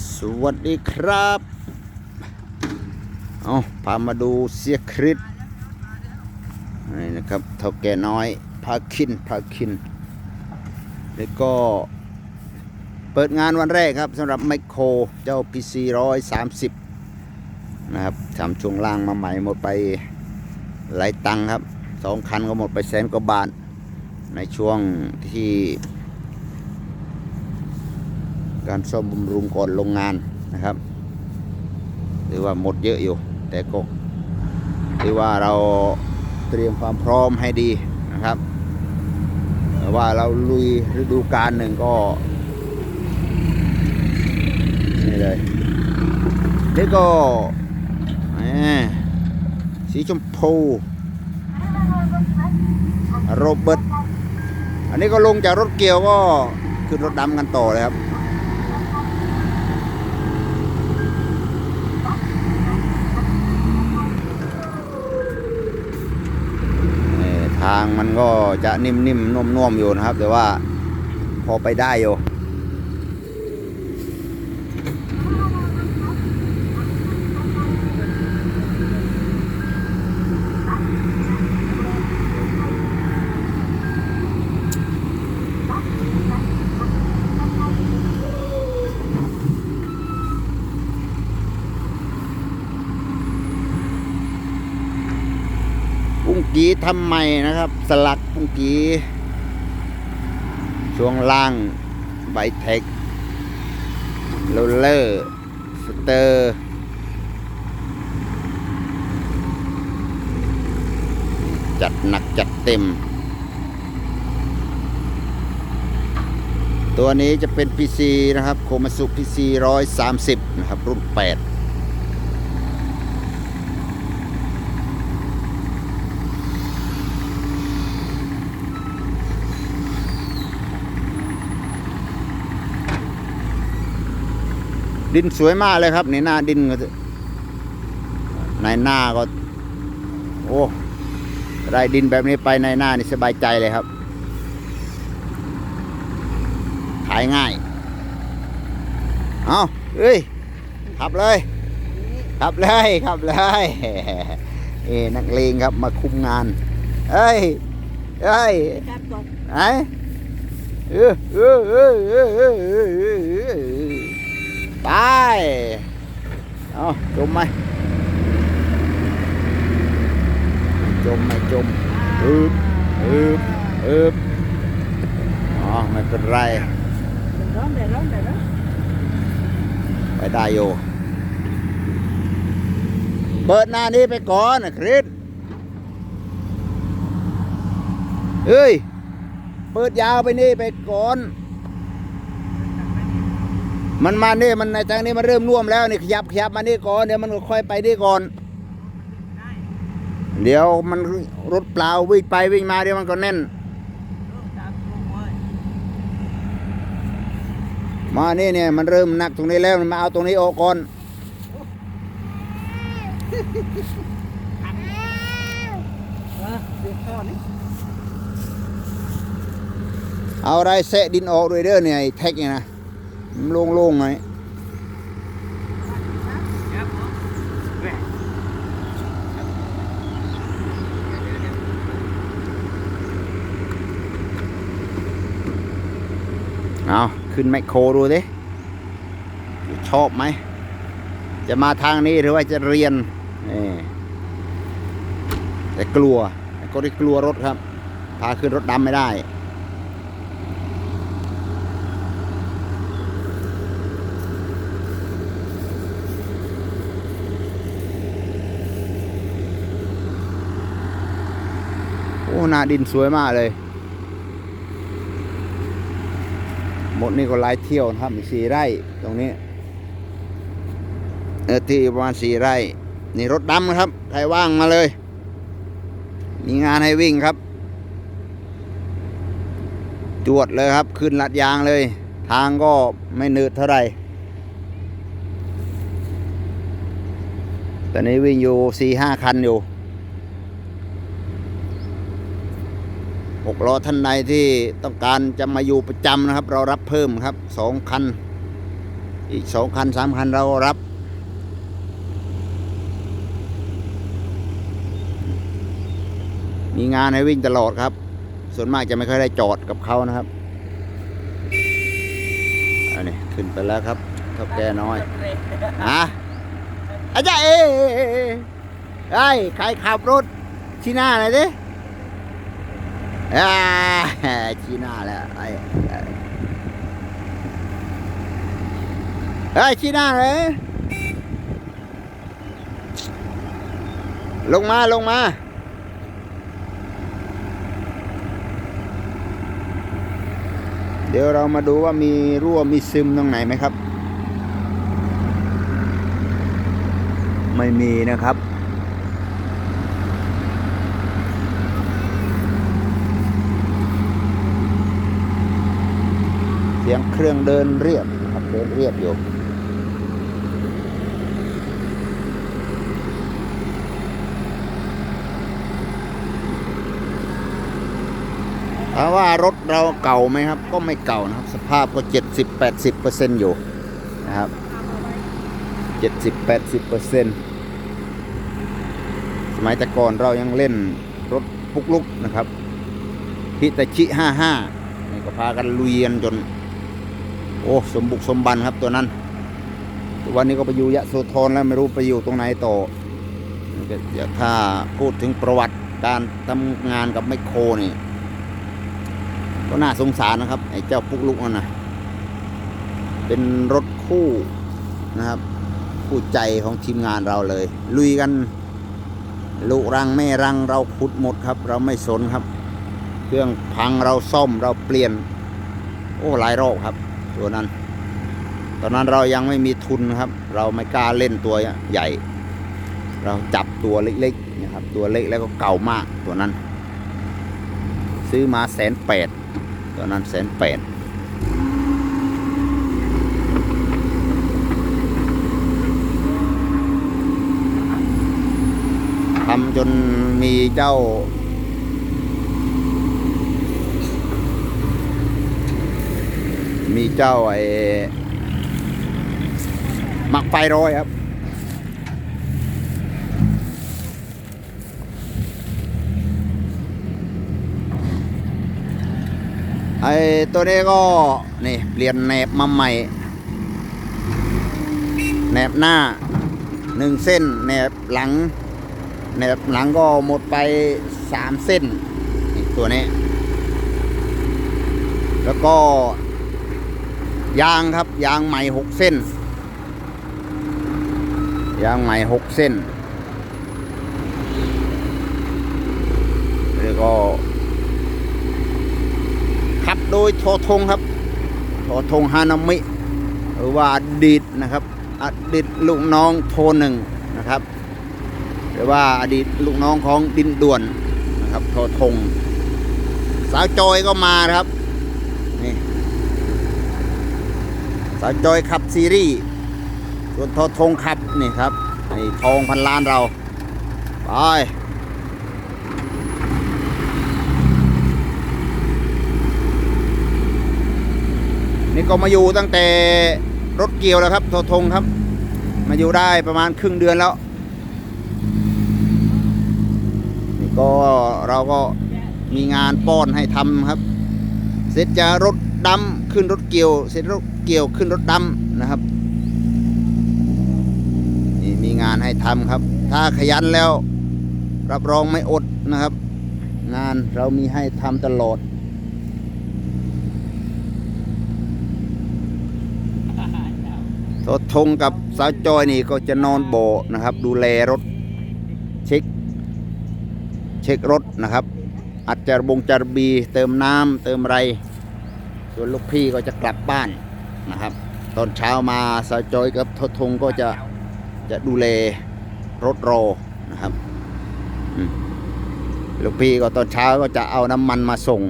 สวัสดีครับ เอาพามาดูเสียคริสนี่นะครับเท่าแก่น้อยพาคินพาคิน แล้วก็เปิดงานวันแรกครับสำหรับไมโครเจ้า PC 130 นะครับทำช่วงล่างมาใหม่หมดไปหลายตังค์ครับสองคันก็หมดไปแสนกว่าบาท ในช่วงที่ การซ่อมบำรุงก่อนโรงงานนะครับหรือว่าหมดเยอะอยู่ แต่ก็หรือว่าเราเตรียมความพร้อมให้ดีนะครับว่าเราลุยฤดูกาลหนึ่งก็นี่เลยนี่ก็สีชมพูโรเบิร์ตอันนี้ก็ลงจากรถเกี่ยวก็ขึ้นรถดำกันต่อเลยครับ นี่ ทางมันก็จะนิ่มๆนุ่มๆอยู่นะครับ แต่ว่าพอไปได้อยู่ปุ้งกี ทำใหม่นะครับ สลักปุ้งกีช่วงล่างไบเทคโรลเลอร์ สเตอร์จัดหนักจัดเต็ม ตัวนี้จะเป็น PC นะครับ โคมาสุ PC 130 นะครับ รุ่น 8 ดินสวยมากเลยครับในหน้าดินก็ในหน้าก็ โอ้ได้ดินแบบนี้ไปในหน้านี่สบายใจเลยครับ ขายง่าย เอาเอ้ยขับเลยขับเลยขับเลยเอ้นักเลงครับมาคุมงาน เอ้ยเอ้ยจับตกไหนเออเออเออเออเออเออเออ ไป เอาจมไหมจมไหมจมอึบอึบอึบอ๋อไม่เป็นไรเดี๋ยวร้อนเดี๋ยวร้อนเดี๋ยวร้อนไปได้อยู่เปิดหน้านี้ไปก่อนนะคริสเอ้ย เปิดยาวไปนี่ไปก่อน มันมาเนี่มันในทางนี้มันเริ่มน่วมแล้วนี่ขยับขยับมานี่ก่อนเดี๋ยวมันก็ค่อยไปนี่ก่อน เดี๋ยวมันรถเปล่าวิ่งไปวิ่งมาเดี๋ยวมันก็แน่น มานี่เนี่ยมันเริ่มหนักตรงนี้แล้วมันมาเอาตรงนี้ออกก่อนเอาอะไรแสะดินออกด้วยเด้อเนี่ยไอ้แท็กเนี่ยนะ โล่งๆหน่อยเนาะแหมเอาขึ้นแมคโครดูสิชอบไหม จะมาทางนี้หรือว่าจะเรียนนี่แต่กลัวก็ได้กลัวรถครับ พาขึ้นรถดำไม่ได้ โอ้ หน้าดินสวยมากเลย หมดนี่ก็หลายเที่ยวนะครับสี่ไร่ตรงนี้เนื้อที่ประมาณสี่ไร่ นี่รถดำนะครับ ใครว่างมาเลย มีงานให้วิ่งครับ จวดเลยครับ ขึ้นลัดยางเลย ทางก็ไม่เนืดเท่าไหร่ตอนนี้วิ่งอยู่สี่ห้าคันอยู่ ห กล้อท่านใดที่ต้องการจะมาอยู่ประจำนะครับ เรารับเพิ่มครับสองคัน อีกสองคันสามคันเรารับ มีงานให้วิ่งตลอดครับ ส่วนมากจะไม่ค่อยได้จอดกับเขานะครับอันนี้ขึ้นไปแล้วครับเท่าแกน้อยฮะอาจารย์เอ้ยไอ้ยใครขับรถชี้หน้าหน่อยดิ อ่าชี้หน้าแล้วไอ้ไอ้ชี้หน้าเลย ลงมาลงมาเดี๋ยวเรามาดูว่ามีรั่วมีซึมตรงไหนไหมครับ ไม่มีนะครับ สียงเครื่องเดินเรียบครับเดินเรียบอยู่ถามว่ารถเราเก่าไหมครับ ก็ไม่เก่านะครับ สภาพก็ 70-80%เปอร์เซ็นต์อยู่นะครับ70-80%เปอร์เซ็นต์สมัยแต่ก่อนเรายังเล่นรถปุกลุกนะครับฮิตาชิ 55นี่ก็พากันลุยกันจน โอ้สมบุกสมบันครับตัวนั้น วันนี้ก็ไปอยู่ยะโสธรแล้วไม่รู้ไปอยู่ตรงไหนต่อถ้าพูดถึงประวัติการทำงานกับไมโครนี่ก็น่าสงสารนะครับไอ้เจ้าปุกลุกนั่นนะเป็นรถคู่นะครับ คู่ใจของทีมงานเราเลย ลุยกันลูกรังแม่รังเราขุดหมดครับ เราไม่สนครับ เครื่องพังเราซ่อมเราเปลี่ยน โอ้หลายรอบครับ ตัวนั้น ตอนนั้นเรายังไม่มีทุนครับ เราไม่กล้าเล่นตัวใหญ่ เราจับตัวเล็กๆนะครับ ตัวเล็กแล้วก็เก่ามากตัวนั้น ซื้อมาแสนแปดตอนนั้นแสนแปดทำจนมีเจ้า มีเจ้าไอ้หมักไฟร้อยครับ ไอ้ตัวนี้ก็ นี่ เปลี่ยนแหนบมาใหม่แหนบหน้าหนึ่งเส้นแหนบหลังแหนบหลังก็หมดไปสามเส้นตัวนี้ แล้วก็ ยางครับ ยางใหม่หกเส้น ยางใหม่หกเส้น แล้วก็ขับโดยโททงครับโททงฮานามิหรือว่าอดีตนะครับอดีตลูกน้องโทหนึ่งนะครับหรือว่าอดีตลูกน้องของดินด่วนนะครับโททง สาวจอยก็มาครับนี่ สาวจอยขับซีรีส์ส่วนโททงขับนี่ครับนี่ทองพันล้านเรา ไปนี่ก็มาอยู่ตั้งแต่รถเกี่ยวแล้วครับโททงครับ มาอยู่ได้ประมาณครึ่งเดือนแล้ว นี่ก็เราก็มีงานป้อนให้ทำครับ เสร็จจะรถ ดำขึ้นรถเกี่ยว เสร็จรถเกี่ยวขึ้นรถดำนะครับนี่มีงานให้ทำครับ ถ้าขยันแล้ว รับรองไม่อดนะครับ งานเรามีให้ทำตลอดทศทงกับสาวจอยนี่ก็จะนอนโบนะครับ ดูแลรถเช็ค เช็ครถนะครับ อัดจระบงจารบี เติมน้ำเติมไร ส่วนลูกพี่ก็จะกลับบ้านนะครับ ตอนเช้ามาสาจอยกับทศทงก็จะจะดูแลรถรอนะครับลูกพี่ก็ตอนเช้าก็จะเอาน้ำมันมาส่ง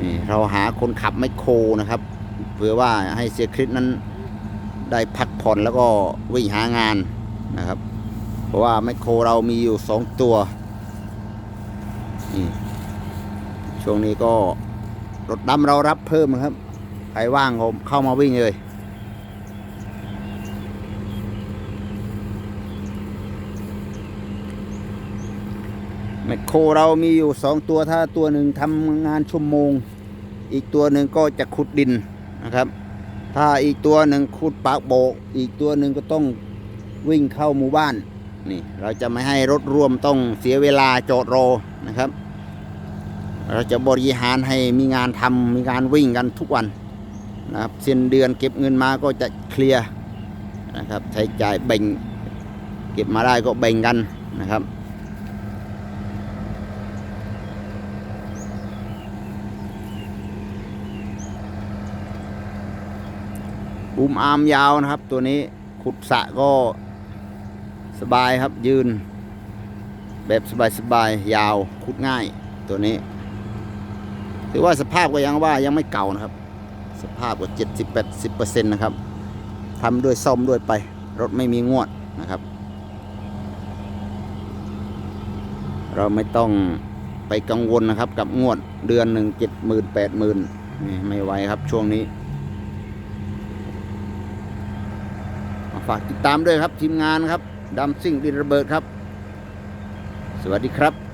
นี่เราหาคนขับไม่โครนะครับ เพื่อว่าให้เสียคริสนั้นได้พักผ่อนแล้วก็วิ่งหางานนะครับ เพราะว่าไมโครเรามีอยู่สองตัวนี่ ช่วงนี้ก็รถดำเรารับเพิ่มนะครับ ใครว่างก็เข้ามาวิ่งเลย แมคโครเรามีอยู่สองตัวถ้าตัวหนึ่งทำงานชั่วโมง อีกตัวหนึ่งก็จะขุดดินนะครับ ถ้าอีกตัวหนึ่งขุดปากโบก อีกตัวหนึ่งก็ต้องวิ่งเข้าหมู่บ้านนี่เราจะไม่ให้รถร่วมต้องเสียเวลาจอดรอนะครับ เราจะบริหารให้มีงานทำมีงานวิ่งกันทุกวันนะครับสิ้นเดือนเก็บเงินมาก็จะเคลียร์นะครับใช้จ่ายแบ่งเก็บมาได้ก็แบ่งกันนะครับบุมอามยาวนะครับ ตัวนี้ขุดสะก็สบายครับยืน แบบสบายๆยาวขุดง่ายตัวนี้ ถือว่าสภาพก็ยังว่ายังไม่เก่านะครับ สภาพก็เจ็ดสิบแปดสิบเปอร์เซ็นต์นะครับทำด้วยซ่อมด้วยไป รถไม่มีงวดนะครับ เราไม่ต้องไปกังวลนะครับกับงวดเดือนหนึ่งเจ็ดหมื่นแปดหมื่นไม่ไหวครับช่วงนี้าฝากติดตามด้วยครับทีมงานครับดำซิ่งดินระเบิดครับ สวัสดีครับ